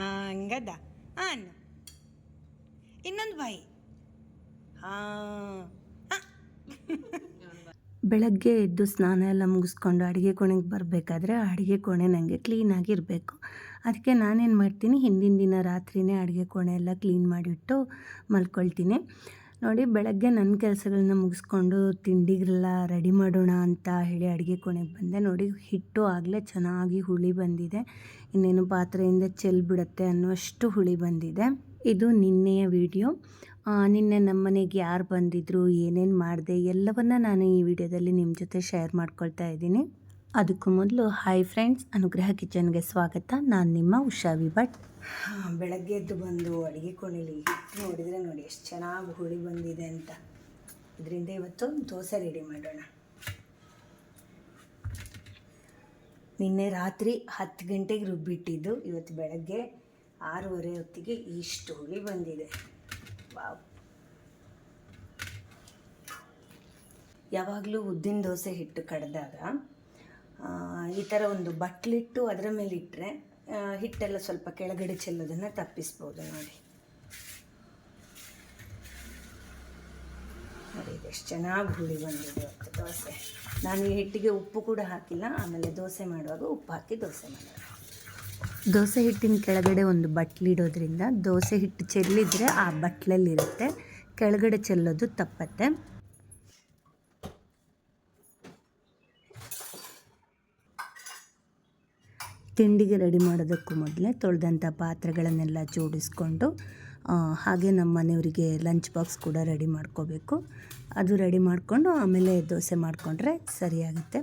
ಹಂಗದ. ಅನ್ನ ಇನ್ನೊಂದು ಬಾಯಿ. ಬೆಳಗ್ಗೆ ಎದ್ದು ಸ್ನಾನ ಎಲ್ಲ ಮುಗಿಸ್ಕೊಂಡು ಅಡುಗೆ ಕೋಣೆಗೆ ಬರಬೇಕಾದ್ರೆ ಅಡುಗೆ ಕೋಣೆ ನನಗೆ ಕ್ಲೀನಾಗಿರಬೇಕು ಅದಕ್ಕೆ ನಾನೇನು ಮಾಡ್ತೀನಿ, ಹಿಂದಿನ ದಿನ ರಾತ್ರಿಯೇ ಅಡುಗೆ ಕೋಣೆ ಎಲ್ಲ ಕ್ಲೀನ್ ಮಾಡಿಟ್ಟು ಮಲ್ಕೊಳ್ತೀನಿ. ನೋಡಿ, ಬೆಳಗ್ಗೆ ನನ್ನ ಕೆಲಸಗಳನ್ನ ಮುಗಿಸ್ಕೊಂಡು ತಿಂಡಿಗೆಲ್ಲ ರೆಡಿ ಮಾಡೋಣ ಅಂತ ಹೇಳಿ ಅಡುಗೆ ಕೋಣೆಗೆ ಬಂದೆ. ನೋಡಿ, ಹಿಟ್ಟು ಆಗಲೇ ಚೆನ್ನಾಗಿ ಹುಳಿ ಬಂದಿದೆ. ಇನ್ನೇನು ಪಾತ್ರೆಯಿಂದ ಚೆಲ್ ಬಿಡುತ್ತೆ ಅನ್ನುವಷ್ಟು ಹುಳಿ ಬಂದಿದೆ. ಇದು ನಿನ್ನೆಯ ವಿಡಿಯೋ. ನಿನ್ನೆ ನಮ್ಮ ಮನೆಗೆ ಯಾರು ಬಂದಿದ್ರು, ಏನೇನು ಮಾಡಿದೆ, ಎಲ್ಲವನ್ನ ನಾನು ಈ ವಿಡಿಯೋದಲ್ಲಿ ನಿಮ್ಮ ಜೊತೆ ಶೇರ್ ಮಾಡ್ಕೊಳ್ತಾ ಇದ್ದೀನಿ. ಅದಕ್ಕೂ ಮೊದಲು, ಹಾಯ್ ಫ್ರೆಂಡ್ಸ್, ಅನುಗ್ರಹ ಕಿಚನ್ಗೆ ಸ್ವಾಗತ. ನಾನು ನಿಮ್ಮ ಉಷಾ ವಿ ಬೆಳಗ್ಗೆ ಎದ್ದು ಬಂದು ಅಡುಗೆ ಹಿಟ್ಟು ನೋಡಿದರೆ ನೋಡಿ ಎಷ್ಟು ಚೆನ್ನಾಗಿ ಹುಳಿ ಬಂದಿದೆ ಅಂತ. ಇದರಿಂದ ಇವತ್ತು ದೋಸೆ ರೆಡಿ ಮಾಡೋಣ. ನಿನ್ನೆ ರಾತ್ರಿ ಹತ್ತು ಗಂಟೆಗೆ ರುಬ್ಬಿಟ್ಟಿದ್ದು, ಇವತ್ತು ಬೆಳಗ್ಗೆ ಆರೂವರೆ ಹೊತ್ತಿಗೆ ಇಷ್ಟು ಹುಳಿ ಬಂದಿದೆ. ವಾವ್. ಯಾವಾಗಲೂ ಉದ್ದಿನ ದೋಸೆ ಹಿಟ್ಟು ಕಡ್ದಾಗ ಈ ಥರ ಒಂದು ಬಟ್ಲಿಟ್ಟು ಅದರ ಮೇಲೆ ಇಟ್ಟರೆ ಹಿಟ್ಟೆಲ್ಲ ಸ್ವಲ್ಪ ಕೆಳಗಡೆ ಚೆಲ್ಲೋದನ್ನು ತಪ್ಪಿಸ್ಬೋದು ನೋಡಿ. ನೋಡಿ ಎಷ್ಟು ಚೆನ್ನಾಗಿ ಹುಳಿ ಬಂದಿದೆ ಇವತ್ತು ದೋಸೆ. ನಾನು ಈ ಹಿಟ್ಟಿಗೆ ಉಪ್ಪು ಕೂಡ ಹಾಕಿಲ್ಲ, ಆಮೇಲೆ ದೋಸೆ ಮಾಡುವಾಗ ಉಪ್ಪು ಹಾಕಿ ದೋಸೆ ಮಾಡೋಣ ದೋಸೆ ಹಿಟ್ಟಿನ ಕೆಳಗಡೆ ಒಂದು ಬಟ್ಲಿಡೋದ್ರಿಂದ ದೋಸೆ ಹಿಟ್ಟು ಚೆಲ್ಲಿದ್ರೆ ಆ ಬಟ್ಲಲ್ಲಿರುತ್ತೆ ಕೆಳಗಡೆ ಚೆಲ್ಲೋದು ತಪ್ಪತ್ತೆ. ತಿಂಡಿಗೆ ರೆಡಿ ಮಾಡೋದಕ್ಕೂ ಮೊದಲೇ ತೊಳೆದಂಥ ಪಾತ್ರೆಗಳನ್ನೆಲ್ಲ ಜೋಡಿಸ್ಕೊಂಡು ಹಾಗೆ ನಮ್ಮ ಮನೆಯವರಿಗೆ ಲಂಚ್ ಬಾಕ್ಸ್ ಕೂಡ ರೆಡಿ ಮಾಡ್ಕೋಬೇಕು. ಅದು ರೆಡಿ ಮಾಡಿಕೊಂಡು ಆಮೇಲೆ ದೋಸೆ ಮಾಡಿಕೊಂಡ್ರೆ ಸರಿಯಾಗುತ್ತೆ.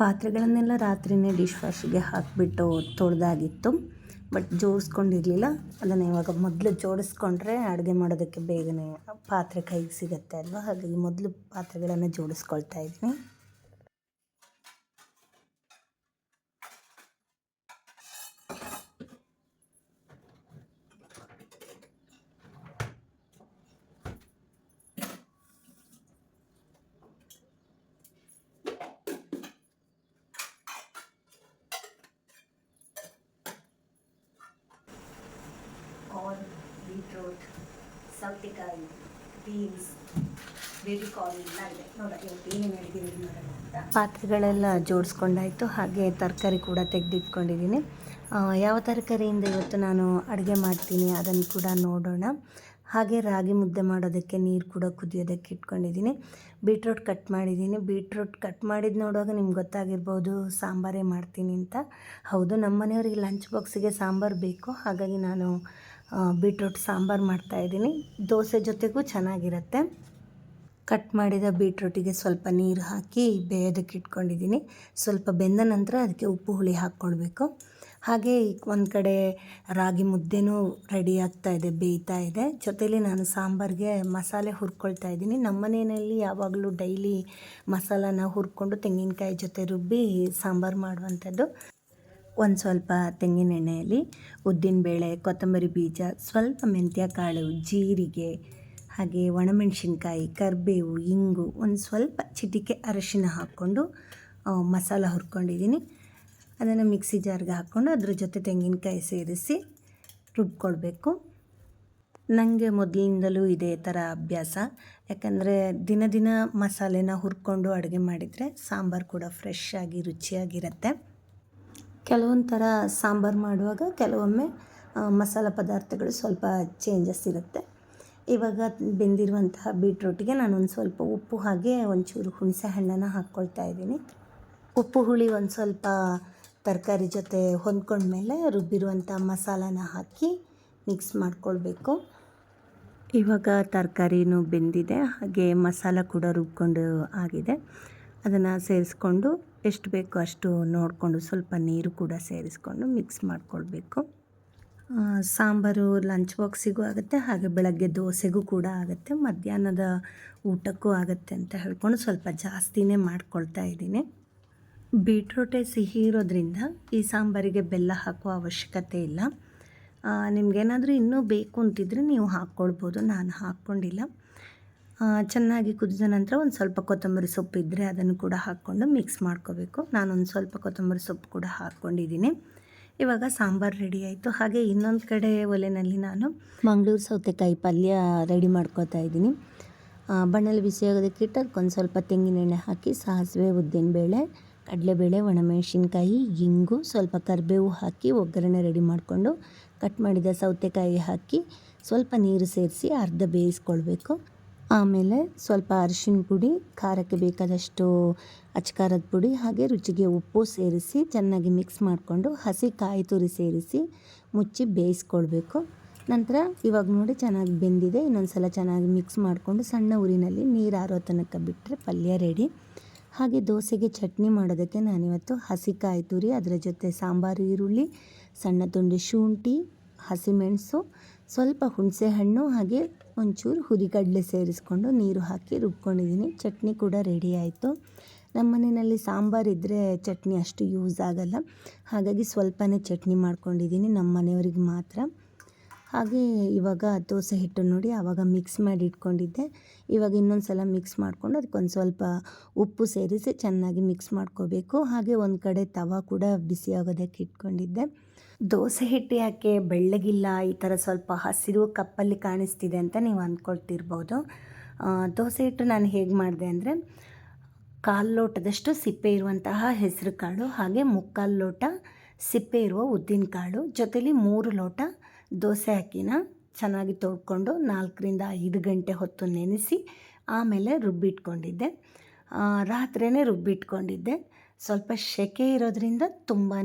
ಪಾತ್ರೆಗಳನ್ನೆಲ್ಲ ರಾತ್ರಿನೇ ಡಿಶ್ ವಾಶಿಗೆ ಹಾಕಿಬಿಟ್ಟು ತೊಳೆದಾಗಿತ್ತು. ಬಟ್ ಜೋಡಿಸ್ಕೊಂಡಿರಲಿಲ್ಲ. ಅದನ್ನು ಇವಾಗ ಮೊದಲು ಜೋಡಿಸ್ಕೊಂಡ್ರೆ ಅಡುಗೆ ಮಾಡೋದಕ್ಕೆ ಬೇಗನೆ ಪಾತ್ರೆ ಕೈಗೆ ಸಿಗುತ್ತೆ ಅಲ್ವಾ? ಹಾಗಾಗಿ ಮೊದಲು ಪಾತ್ರೆಗಳನ್ನು ಜೋಡಿಸ್ಕೊಳ್ತಾ ಇದ್ದೀನಿ ಕಾರ್ನ್ ಬೀಟ್ರೋಟ್ ಸೌತೆಕಾಯಿ ಬೀನ್ಸ್ ಪಾತ್ರೆಗಳೆಲ್ಲ ಜೋಡಿಸ್ಕೊಂಡಾಯಿತು, ಹಾಗೆ ತರಕಾರಿ ಕೂಡ ತೆಗೆದಿಟ್ಕೊಂಡಿದ್ದೀನಿ. ಯಾವ ತರಕಾರಿಯಿಂದ ಇವತ್ತು ನಾನು ಅಡುಗೆ ಮಾಡ್ತೀನಿ ಅದನ್ನು ಕೂಡ ನೋಡೋಣ. ಹಾಗೆ ರಾಗಿ ಮುದ್ದೆ ಮಾಡೋದಕ್ಕೆ ನೀರು ಕೂಡ ಕುದಿಯೋದಕ್ಕೆ ಇಟ್ಕೊಂಡಿದ್ದೀನಿ. ಬೀಟ್ರೋಟ್ ಕಟ್ ಮಾಡಿದ್ದೀನಿ. ಬೀಟ್ರೋಟ್ ಕಟ್ ಮಾಡಿದ್ದು ನೋಡುವಾಗ ನಿಮ್ಗೆ ಗೊತ್ತಾಗಿರ್ಬೋದು, ಸಾಂಬಾರೇ ಮಾಡ್ತೀನಿ ಅಂತ. ಹೌದು ನಮ್ಮ ಮನೆಯವರಿಗೆ ಲಂಚ್ ಬಾಕ್ಸಿಗೆ ಸಾಂಬಾರು ಬೇಕು. ಹಾಗಾಗಿ ನಾನು ಬೀಟ್ರೋಟ್ ಸಾಂಬಾರು ಮಾಡ್ತಾಯಿದ್ದೀನಿ ದೋಸೆ ಜೊತೆಗೂ ಚೆನ್ನಾಗಿರುತ್ತೆ. ಕಟ್ ಮಾಡಿದ ಬೀಟ್ರೂಟಿಗೆ ಸ್ವಲ್ಪ ನೀರು ಹಾಕಿ ಬೇಯೋದಕ್ಕೆ ಇಟ್ಕೊಂಡಿದ್ದೀನಿ. ಸ್ವಲ್ಪ ಬೆಂದ ನಂತರ ಅದಕ್ಕೆ ಉಪ್ಪು, ಹುಳಿ ಹಾಕ್ಕೊಳ್ಬೇಕು. ಹಾಗೆ ಒಂದು ಕಡೆ ರಾಗಿ ಮುದ್ದೆನೂ ರೆಡಿ ಆಗ್ತಾ ಇದೆ, ಬೇಯ್ತಾ ಇದೆ. ಜೊತೆಯಲ್ಲಿ ನಾನು ಸಾಂಬಾರಿಗೆ ಮಸಾಲೆ ಹುರ್ಕೊಳ್ತಾ ಇದ್ದೀನಿ. ನಮ್ಮ ಮನೆಯಲ್ಲಿ ಯಾವಾಗಲೂ ಡೈಲಿ ಮಸಾಲಾನ ಹುರ್ಕೊಂಡು ತೆಂಗಿನಕಾಯಿ ಜೊತೆ ರುಬ್ಬಿ ಸಾಂಬಾರು ಮಾಡುವಂಥದ್ದು. ಒಂದು ಸ್ವಲ್ಪ ತೆಂಗಿನ ಎಣ್ಣೆಯಲ್ಲಿ ಉದ್ದಿನಬೇಳೆ ಕೊತ್ತಂಬರಿ ಬೀಜ, ಸ್ವಲ್ಪ ಮೆಂತ್ಯ ಕಾಳು, ಜೀರಿಗೆ, ಹಾಗೆ ಒಣಮೆಣಸಿನ್ಕಾಯಿ, ಕರಿಬೇವು, ಇಂಗು, ಒಂದು ಸ್ವಲ್ಪ ಚಿಟಿಕೆ ಅರಶಿನ ಹಾಕ್ಕೊಂಡು ಮಸಾಲ ಹುರ್ಕೊಂಡಿದ್ದೀನಿ. ಅದನ್ನು ಮಿಕ್ಸಿ ಜಾರ್ಗೆ ಹಾಕ್ಕೊಂಡು ಅದ್ರ ಜೊತೆ ತೆಂಗಿನಕಾಯಿ ಸೇರಿಸಿ ರುಬ್ಕೊಳ್ಬೇಕು. ನನಗೆ ಮೊದಲಿಂದಲೂ ಇದೇ ಥರ ಅಭ್ಯಾಸ. ಯಾಕಂದರೆ ದಿನ ದಿನ ಮಸಾಲೆನ ಹುರ್ಕೊಂಡು ಅಡುಗೆ ಮಾಡಿದರೆ ಸಾಂಬಾರು ಕೂಡ ಫ್ರೆಶ್ ಆಗಿ, ರುಚಿಯಾಗಿರುತ್ತೆ. ಕೆಲವೊಂದು ಥರ ಸಾಂಬಾರು ಮಾಡುವಾಗ ಕೆಲವೊಮ್ಮೆ ಮಸಾಲೆ ಪದಾರ್ಥಗಳು ಸ್ವಲ್ಪ ಚೇಂಜಸ್ ಇರುತ್ತೆ. ಇವಾಗ ಬೆಂದಿರುವಂತಹ ಬೀಟ್ರೂಟಿಗೆ ಒಂದು ಸ್ವಲ್ಪ ಉಪ್ಪು ಹಾಗೆ ಒಂಚೂರು ಹುಣಸೆ ಹಣ್ಣನ್ನು ಹಾಕ್ಕೊಳ್ತಾ ಇದ್ದೀನಿ. ಉಪ್ಪು ಹುಳಿ ಒಂದು ಸ್ವಲ್ಪ ತರಕಾರಿ ಜೊತೆ ಹೊಂದ್ಕೊಂಡ್ಮೇಲೆ ರುಬ್ಬಿರುವಂಥ ಮಸಾಲಾನ ಹಾಕಿ ಮಿಕ್ಸ್ ಮಾಡ್ಕೊಳ್ಬೇಕು. ಇವಾಗ ತರಕಾರಿನೂ ಬೆಂದಿದೆ, ಹಾಗೆ ಮಸಾಲ ಕೂಡ ರುಬ್ಕೊಂಡು ಆಗಿದೆ. ಅದನ್ನು ಸೇರಿಸ್ಕೊಂಡು ಎಷ್ಟು ಬೇಕೋ ಅಷ್ಟು ನೋಡಿಕೊಂಡು ಸ್ವಲ್ಪ ನೀರು ಕೂಡ ಸೇರಿಸ್ಕೊಂಡು ಮಿಕ್ಸ್ ಮಾಡಿಕೊಳ್ಬೇಕು. ಸಾಂಬಾರು ಲಂಚ್ ಬಾಕ್ಸಿಗೂ ಆಗುತ್ತೆ, ಹಾಗೆ ಬೆಳಗ್ಗೆ ದೋಸೆಗೂ ಕೂಡ ಆಗುತ್ತೆ, ಮಧ್ಯಾಹ್ನದ ಊಟಕ್ಕೂ ಆಗುತ್ತೆ ಅಂತ ಹೇಳ್ಕೊಂಡು ಸ್ವಲ್ಪ ಜಾಸ್ತಿನೇ ಮಾಡ್ಕೊಳ್ತಾ ಇದ್ದೀನಿ. ಬೀಟ್ರೋಟೆ ಸಿಹಿ ಇರೋದ್ರಿಂದ ಈ ಸಾಂಬಾರಿಗೆ ಬೆಲ್ಲ ಹಾಕುವ ಅವಶ್ಯಕತೆ ಇಲ್ಲ. ನಿಮಗೇನಾದರೂ ಇನ್ನೂ ಬೇಕು ಅಂತಿದ್ರೆ ನೀವು ಹಾಕ್ಕೊಳ್ಬೋದು, ನಾನು ಹಾಕ್ಕೊಂಡಿಲ್ಲ. ಚೆನ್ನಾಗಿ ಕುದಿದ ನಂತರ ಒಂದು ಸ್ವಲ್ಪ ಕೊತ್ತಂಬರಿ ಸೊಪ್ಪು ಇದ್ದರೆ ಅದನ್ನು ಕೂಡ ಹಾಕ್ಕೊಂಡು ಮಿಕ್ಸ್ ಮಾಡ್ಕೋಬೇಕು. ನಾನೊಂದು ಸ್ವಲ್ಪ ಕೊತ್ತಂಬರಿ ಸೊಪ್ಪು ಕೂಡ ಹಾಕ್ಕೊಂಡಿದ್ದೀನಿ. ಇವಾಗ ಸಾಂಬಾರು ರೆಡಿ ಆಯಿತು. ಹಾಗೆ ಇನ್ನೊಂದು ಕಡೆ ಒಲೆಯಲ್ಲಿ ನಾನು ಮಂಗಳೂರು ಸೌತೆಕಾಯಿ ಪಲ್ಯ ರೆಡಿ ಮಾಡ್ಕೋತಾ ಇದ್ದೀನಿ. ಬಣ್ಣಲ್ಲಿ ಬಿಸಿ ಇಟ್ಟು ಅದಕ್ಕೊಂದು ಸ್ವಲ್ಪ ತೆಂಗಿನೆಣ್ಣೆ ಹಾಕಿ ಸಾಸಿವೆ, ಉದ್ದಿನಬೇಳೆ, ಕಡಲೆಬೇಳೆ, ಒಣಮೆಣಸಿನ್ಕಾಯಿ, ಇಂಗು, ಸ್ವಲ್ಪ ಕರಿಬೇವು ಹಾಕಿ ಒಗ್ಗರಣೆ ರೆಡಿ ಮಾಡಿಕೊಂಡು ಕಟ್ ಮಾಡಿದ ಸೌತೆಕಾಯಿ ಹಾಕಿ ಸ್ವಲ್ಪ ನೀರು ಸೇರಿಸಿ ಅರ್ಧ ಬೇಯಿಸ್ಕೊಳ್ಬೇಕು. ಆಮೇಲೆ ಸ್ವಲ್ಪ ಅರಿಶಿನ ಪುಡಿ, ಖಾರಕ್ಕೆ ಬೇಕಾದಷ್ಟು ಅಚ್ಕಾರದ ಪುಡಿ ಹಾಗೆ ರುಚಿಗೆ ಉಪ್ಪು ಸೇರಿಸಿ ಚೆನ್ನಾಗಿ ಮಿಕ್ಸ್ ಮಾಡಿಕೊಂಡು ಹಸಿ ಕಾಯಿ ತುರಿ ಸೇರಿಸಿ ಮುಚ್ಚಿ ಬೇಯಿಸ್ಕೊಳ್ಬೇಕು. ನಂತರ ಇವಾಗ ನೋಡಿ ಚೆನ್ನಾಗಿ ಬೆಂದಿದೆ. ಇನ್ನೊಂದು ಸಲ ಚೆನ್ನಾಗಿ ಮಿಕ್ಸ್ ಮಾಡಿಕೊಂಡು ಸಣ್ಣ ಊರಿನಲ್ಲಿ ನೀರು ಆರೋ ತನಕ ಬಿಟ್ಟರೆ ಪಲ್ಯ ರೆಡಿ ಹಾಗೆ ದೋಸೆಗೆ ಚಟ್ನಿ ಮಾಡೋದಕ್ಕೆ ನಾನಿವತ್ತು ಹಸಿ ಕಾಯಿ ತುರಿ, ಅದರ ಜೊತೆ ಸಾಂಬಾರು, ಈರುಳ್ಳಿ, ಸಣ್ಣ ತುಂಡು ಶುಂಠಿ ಹಸಿಮೆಣಸು ಸ್ವಲ್ಪ ಹುಣಸೆಹಣ್ಣು ಹಾಗೆ ಒಂಚೂರು ಹುರಿಗಡಲೆ ಸೇರಿಸ್ಕೊಂಡು ನೀರು ಹಾಕಿ ರುಬ್ಕೊಂಡಿದ್ದೀನಿ. ಚಟ್ನಿ ಕೂಡ ರೆಡಿ ಆಯಿತು. ನಮ್ಮ ಮನೆಯಲ್ಲಿ ಸಾಂಬಾರು ಇದ್ದರೆ ಚಟ್ನಿ ಅಷ್ಟು ಯೂಸ್ ಆಗಲ್ಲ. ಹಾಗಾಗಿ ಸ್ವಲ್ಪನೇ ಚಟ್ನಿ ಮಾಡ್ಕೊಂಡಿದ್ದೀನಿ ನಮ್ಮ ಮನೆಯವ್ರಿಗೆ ಮಾತ್ರ. ಹಾಗೆ ಇವಾಗ ದೋಸೆ ಹಿಟ್ಟು ನೋಡಿ ಆವಾಗ ಮಿಕ್ಸ್ ಮಾಡಿ ಇಟ್ಕೊಂಡಿದ್ದೆ. ಇವಾಗ ಇನ್ನೊಂದು ಸಲ ಮಿಕ್ಸ್ ಮಾಡಿಕೊಂಡು ಅದಕ್ಕೊಂದು ಸ್ವಲ್ಪ ಉಪ್ಪು ಸೇರಿಸಿ ಚೆನ್ನಾಗಿ ಮಿಕ್ಸ್ ಮಾಡ್ಕೋಬೇಕು. ಹಾಗೆ ಒಂದು ಕಡೆ ತವ ಕೂಡ ಬಿಸಿ ಆಗೋದಕ್ಕೆ ಇಟ್ಕೊಂಡಿದ್ದೆ. ದೋಸೆ ಹಿಟ್ಟು ಯಾಕೆ ಬೆಳ್ಳಗಿಲ್ಲ? ಈ ಥರ ಸ್ವಲ್ಪ ಹಸಿರು ಕಪ್ಪಲ್ಲಿ ಕಾಣಿಸ್ತಿದೆ ಅಂತ ನೀವು ಅಂದ್ಕೊಳ್ತಿರ್ಬೋದು. ದೋಸೆ ಹಿಟ್ಟು ನಾನು ಹೇಗೆ ಮಾಡಿದೆ ಅಂದರೆ, ಕಾಲು ಲೋಟದಷ್ಟು ಸಿಪ್ಪೆ ಇರುವಂತಹ ಹೆಸರು ಕಾಳು, ಹಾಗೆ ಮುಕ್ಕಾಲು ಲೋಟ ಸಿಪ್ಪೆ ಇರುವ ಉದ್ದಿನಕಾಳು ಜೊತೆಲಿ ಮೂರು ಲೋಟ ದೋಸೆ ಅಕ್ಕಿನ ಚೆನ್ನಾಗಿ ತೊಳ್ಕೊಂಡು ನಾಲ್ಕರಿಂದ ಐದು ಗಂಟೆ ಹೊತ್ತು ನೆನೆಸಿ ಆಮೇಲೆ ರುಬ್ಬಿಟ್ಕೊಂಡಿದ್ದೆ. ರಾತ್ರಿಯೇ ರುಬ್ಬಿಟ್ಕೊಂಡಿದ್ದೆ. ಸ್ವಲ್ಪ ಸೆಕೆ ಇರೋದರಿಂದ ತುಂಬಾ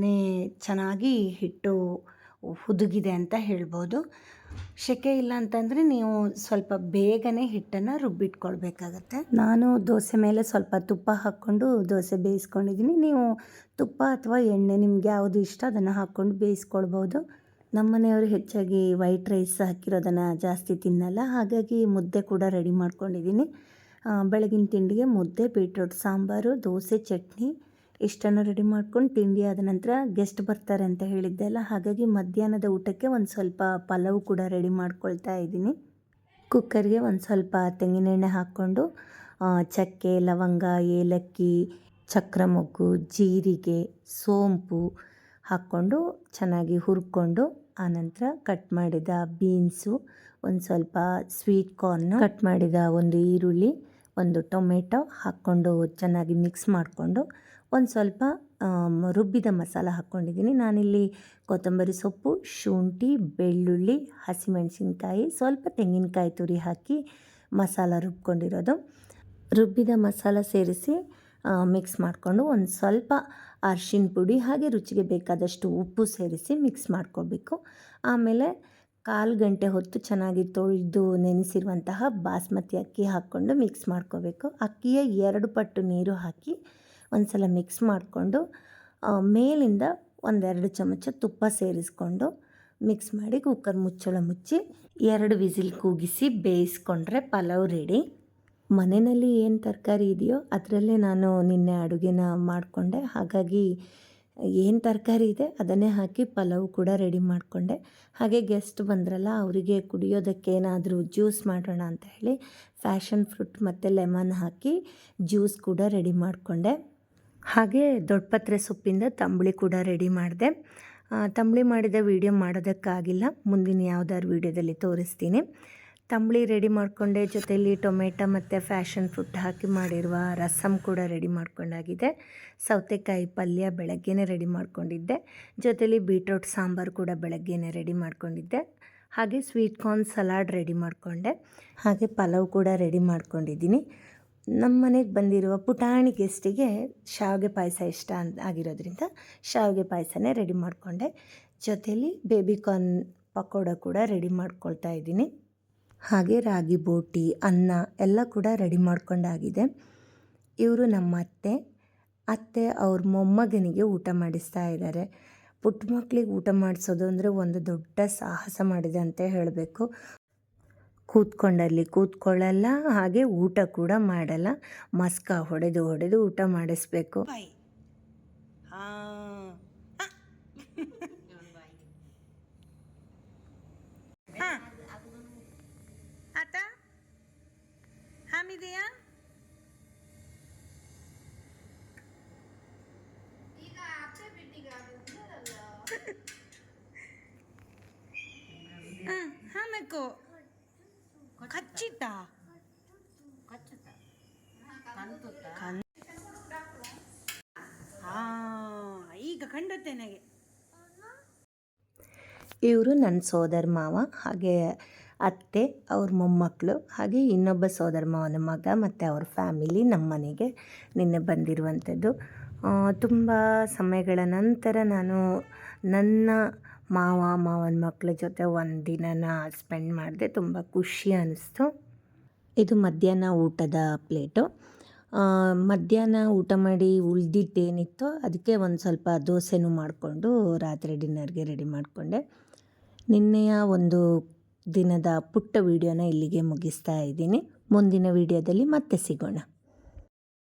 ಚೆನ್ನಾಗಿ ಹಿಟ್ಟು ಹುದುಗಿದೆ ಅಂತ ಹೇಳ್ಬೋದು. ಸೆಕೆ ಇಲ್ಲ ಅಂತಂದರೆ ನೀವು ಸ್ವಲ್ಪ ಬೇಗನೆ ಹಿಟ್ಟನ್ನು ರುಬ್ಬಿಟ್ಕೊಳ್ಬೇಕಾಗತ್ತೆ. ನಾನು ದೋಸೆ ಮೇಲೆ ಸ್ವಲ್ಪ ತುಪ್ಪ ಹಾಕ್ಕೊಂಡು ದೋಸೆ ಬೇಯಿಸ್ಕೊಂಡಿದ್ದೀನಿ. ನೀವು ತುಪ್ಪ ಅಥವಾ ಎಣ್ಣೆ ನಿಮ್ಗೆ ಯಾವುದು ಇಷ್ಟ ಅದನ್ನು ಹಾಕ್ಕೊಂಡು ಬೇಯಿಸ್ಕೊಳ್ಬೋದು. ನಮ್ಮ ಮನೆಯವರು ಹೆಚ್ಚಾಗಿ ವೈಟ್ ರೈಸ್ ಹಾಕಿರೋದನ್ನು ಜಾಸ್ತಿ ತಿನ್ನಲ್ಲ. ಹಾಗಾಗಿ ಮುದ್ದೆ ಕೂಡ ರೆಡಿ ಮಾಡ್ಕೊಂಡಿದ್ದೀನಿ. ಬೆಳಗಿನ ತಿಂಡಿಗೆ ಮುದ್ದೆ, ಬೀಟ್ರೋಟ್, ಸಾಂಬಾರು, ದೋಸೆ, ಚಟ್ನಿ ಇಷ್ಟನ್ನು ರೆಡಿ ಮಾಡ್ಕೊಂಡು ತಿಂಡಿ ಆದ ನಂತರ ಗೆಸ್ಟ್ ಬರ್ತಾರೆ ಅಂತ ಹೇಳಿದ್ದೆ ಅಲ್ಲ? ಹಾಗಾಗಿ ಮಧ್ಯಾಹ್ನದ ಊಟಕ್ಕೆ ಒಂದು ಸ್ವಲ್ಪ ಪಲಾವ್ ಕೂಡ ರೆಡಿ ಮಾಡ್ಕೊಳ್ತಾ ಇದ್ದೀನಿ. ಕುಕ್ಕರ್ಗೆ ಒಂದು ಸ್ವಲ್ಪ ತೆಂಗಿನೆಣ್ಣೆ ಹಾಕ್ಕೊಂಡು ಚಕ್ಕೆ, ಲವಂಗ, ಏಲಕ್ಕಿ ಚಕ್ರ ಮೊಗ್ಗು ಜೀರಿಗೆ, ಸೋಂಪು ಹಾಕ್ಕೊಂಡು ಚೆನ್ನಾಗಿ ಹುರ್ಕೊಂಡು ಆನಂತರ ಕಟ್ ಮಾಡಿದ ಬೀನ್ಸು ಒಂದು ಸ್ವಲ್ಪ ಸ್ವೀಟ್ ಕಾರ್ನು ಕಟ್ ಮಾಡಿದ ಒಂದು ಈರುಳ್ಳಿ, ಒಂದು ಟೊಮೆಟೊ ಹಾಕ್ಕೊಂಡು ಚೆನ್ನಾಗಿ ಮಿಕ್ಸ್ ಮಾಡಿಕೊಂಡು ಒಂದು ಸ್ವಲ್ಪ ರುಬ್ಬಿದ ಮಸಾಲ ಹಾಕ್ಕೊಂಡಿದ್ದೀನಿ. ನಾನಿಲ್ಲಿ ಕೊತ್ತಂಬರಿ ಸೊಪ್ಪು, ಶುಂಠಿ, ಬೆಳ್ಳುಳ್ಳಿ, ಹಸಿಮೆಣಸಿನ್ಕಾಯಿ, ಸ್ವಲ್ಪ ತೆಂಗಿನಕಾಯಿ ತುರಿ ಹಾಕಿ ಮಸಾಲ ರುಬ್ಕೊಂಡಿರೋದು. ರುಬ್ಬಿದ ಮಸಾಲ ಸೇರಿಸಿ ಮಿಕ್ಸ್ ಮಾಡಿಕೊಂಡು ಒಂದು ಸ್ವಲ್ಪ ಅರ್ಶಿನ ಪುಡಿ, ಹಾಗೆ ರುಚಿಗೆ ಬೇಕಾದಷ್ಟು ಉಪ್ಪು ಸೇರಿಸಿ ಮಿಕ್ಸ್ ಮಾಡ್ಕೋಬೇಕು ಆಮೇಲೆ ಕಾಲು ಗಂಟೆ ಹೊತ್ತು ಚೆನ್ನಾಗಿ ತೊಳೆದು ನೆನೆಸಿರುವಂತಹ ಬಾಸ್ಮತಿ ಅಕ್ಕಿ ಹಾಕ್ಕೊಂಡು ಮಿಕ್ಸ್ ಮಾಡ್ಕೋಬೇಕು ಅಕ್ಕಿಯ ಎರಡು ಪಟ್ಟು ನೀರು ಹಾಕಿ ಒಂದು ಸಲ ಮಿಕ್ಸ್ ಮಾಡಿಕೊಂಡು ಮೇಲಿಂದ ಒಂದೆರಡು ಚಮಚ ತುಪ್ಪ ಸೇರಿಸ್ಕೊಂಡು ಮಿಕ್ಸ್ ಮಾಡಿ ಕುಕ್ಕರ್ ಮುಚ್ಚಳ ಮುಚ್ಚಿ ಎರಡು ವಿಸಿಲ್ ಕೂಗಿಸಿ ಬೇಯಿಸ್ಕೊಂಡ್ರೆ ಪಲಾವ್ ರೆಡಿ ಮನೆಯಲ್ಲಿ ಏನು ತರಕಾರಿ ಇದೆಯೋ ಅದರಲ್ಲೇ ನಾನು ನಿನ್ನೆ ಅಡುಗೆನ ಮಾಡಿಕೊಂಡೆ. ಹಾಗಾಗಿ ಏನು ತರಕಾರಿ ಇದೆ ಅದನ್ನೇ ಹಾಕಿ ಪಲಾವ್ ಕೂಡ ರೆಡಿ ಮಾಡಿಕೊಂಡೆ. ಹಾಗೆ ಗೆಸ್ಟ್ ಬಂದ್ರಲ್ಲ, ಅವರಿಗೆ ಕುಡಿಯೋದಕ್ಕೆ ಏನಾದರೂ ಜ್ಯೂಸ್ ಮಾಡೋಣ ಅಂತ ಹೇಳಿ ಫ್ಯಾಷನ್ ಫ್ರೂಟ್ ಮತ್ತು ಲೆಮನ್ ಹಾಕಿ ಜ್ಯೂಸ್ ಕೂಡ ರೆಡಿ ಮಾಡಿಕೊಂಡೆ. ಹಾಗೆ ದೊಡ್ಡಪತ್ರೆ ಸೊಪ್ಪಿಂದ ತಂಬಳಿ ಕೂಡ ರೆಡಿ ಮಾಡಿದೆ. ತಂಬಳಿ ಮಾಡಿದ ವೀಡಿಯೋ ಮಾಡೋದಕ್ಕಾಗಿಲ್ಲ. ಮುಂದಿನ ಯಾವ್ದಾದ್ರು ವೀಡಿಯೋದಲ್ಲಿ ತೋರಿಸ್ತೀನಿ. ತಂಬಳಿ ರೆಡಿ ಮಾಡಿಕೊಂಡೆ. ಜೊತೆಯಲ್ಲಿ ಟೊಮೆಟೊ ಮತ್ತು ಫ್ಯಾಷನ್ ಫ್ರೂಟ್ ಹಾಕಿ ಮಾಡಿರುವ ರಸಮ್ ಕೂಡ ರೆಡಿ ಮಾಡ್ಕೊಂಡಾಗಿದೆ. ಸೌತೆಕಾಯಿ ಪಲ್ಯ ಬೆಳಗ್ಗೆನೇ ರೆಡಿ ಮಾಡ್ಕೊಂಡಿದ್ದೆ. ಜೊತೆಯಲ್ಲಿ ಬೀಟ್ರೋಟ್ ಸಾಂಬಾರು ಕೂಡ ಬೆಳಗ್ಗೆನೇ ರೆಡಿ ಮಾಡ್ಕೊಂಡಿದ್ದೆ. ಹಾಗೆ ಸ್ವೀಟ್ ಕಾರ್ನ್ ಸಲಾಡ್ ರೆಡಿ ಮಾಡಿಕೊಂಡೆ. ಹಾಗೆ ಪಲಾವ್ ಕೂಡ ರೆಡಿ ಮಾಡ್ಕೊಂಡಿದ್ದೀನಿ. ನಮ್ಮ ಮನೆಗೆ ಬಂದಿರುವ ಪುಟಾಣಿ ಗೆಸ್ಟಿಗೆ ಶಾವಿಗೆ ಪಾಯಸ ಇಷ್ಟ ಅಂತ ಆಗಿರೋದ್ರಿಂದ ಶಾವಿಗೆ ಪಾಯಸನೇ ರೆಡಿ ಮಾಡಿಕೊಂಡೆ. ಜೊತೆಯಲ್ಲಿ ಬೇಬಿ ಕಾರ್ನ್ ಪಕೋಡ ಕೂಡ ರೆಡಿ ಮಾಡ್ಕೊಳ್ತಾ ಇದ್ದೀನಿ. ಹಾಗೆ ರಾಗಿ ಬೋಟಿ, ಅನ್ನ ಎಲ್ಲ ಕೂಡ ರೆಡಿ ಮಾಡ್ಕೊಂಡಾಗಿದೆ. ಇವರು ನಮ್ಮ ಅತ್ತೆ. ಅತ್ತೆ ಅವ್ರ ಮೊಮ್ಮಗನಿಗೆ ಊಟ ಮಾಡಿಸ್ತಾ ಇದ್ದಾರೆ ಪುಟ್ಟ ಮಕ್ಕಳಿಗೆ ಊಟ ಮಾಡಿಸೋದು ಅಂದರೆ ಒಂದು ದೊಡ್ಡ ಸಾಹಸ ಮಾಡಿದೆ ಅಂತ ಹೇಳಬೇಕು. ಕೂತ್ಕೊಂಡಲ್ಲಿ ಕೂತ್ಕೊಳ್ಳಲ್ಲ ಹಾಗೆ ಊಟ ಕೂಡ ಮಾಡಲ್ಲ. ಮಸ್ಕ ಹೊಡೆದು ಹೊಡೆದು ಊಟ ಮಾಡಿಸ್ಬೇಕು. ಕಂಡತ್ತೆ ನನಗೆ ಇವರು ನನ್ನ ಸೋದರ ಮಾವ, ಹಾಗೆ ಅತ್ತೆ, ಅವ್ರ ಮೊಮ್ಮಕ್ಕಳು ಹಾಗೆ ಇನ್ನೊಬ್ಬ ಸೋದರ ಮಾವನ ಮಗ ಮತ್ತು ಅವ್ರ ಫ್ಯಾಮಿಲಿ ನಮ್ಮ ಮನೆಗೆ ನಿನ್ನೆ ಬಂದಿರುವಂಥದ್ದು. ತುಂಬ ಸಮಯಗಳ ನಂತರ ನಾನು ನನ್ನ ಮಾವ, ಮಾವನ ಮಕ್ಕಳ ಜೊತೆ ಒಂದು ಸ್ಪೆಂಡ್ ಮಾಡಿದೆ. ತುಂಬ ಖುಷಿ ಅನ್ನಿಸ್ತು ಇದು ಮಧ್ಯಾಹ್ನ ಊಟದ ಪ್ಲೇಟು ಮಧ್ಯಾಹ್ನ ಊಟ ಮಾಡಿ ಉಳಿದಿದ್ದೇನಿತ್ತೋ ಅದಕ್ಕೆ ಒಂದು ಸ್ವಲ್ಪ ದೋಸೆನೂ ಮಾಡಿಕೊಂಡು ರಾತ್ರಿ ಡಿನ್ನರ್ಗೆ ರೆಡಿ ಮಾಡಿಕೊಂಡೆ. ನಿನ್ನೆಯ ಒಂದು ದಿನದ ಪುಟ್ಟ ವೀಡಿಯೋನ ಇಲ್ಲಿಗೆ ಮುಗಿಸ್ತಾ ಇದ್ದೀನಿ. ಮುಂದಿನ ವೀಡಿಯೋದಲ್ಲಿ ಮತ್ತೆ ಸಿಗೋಣ.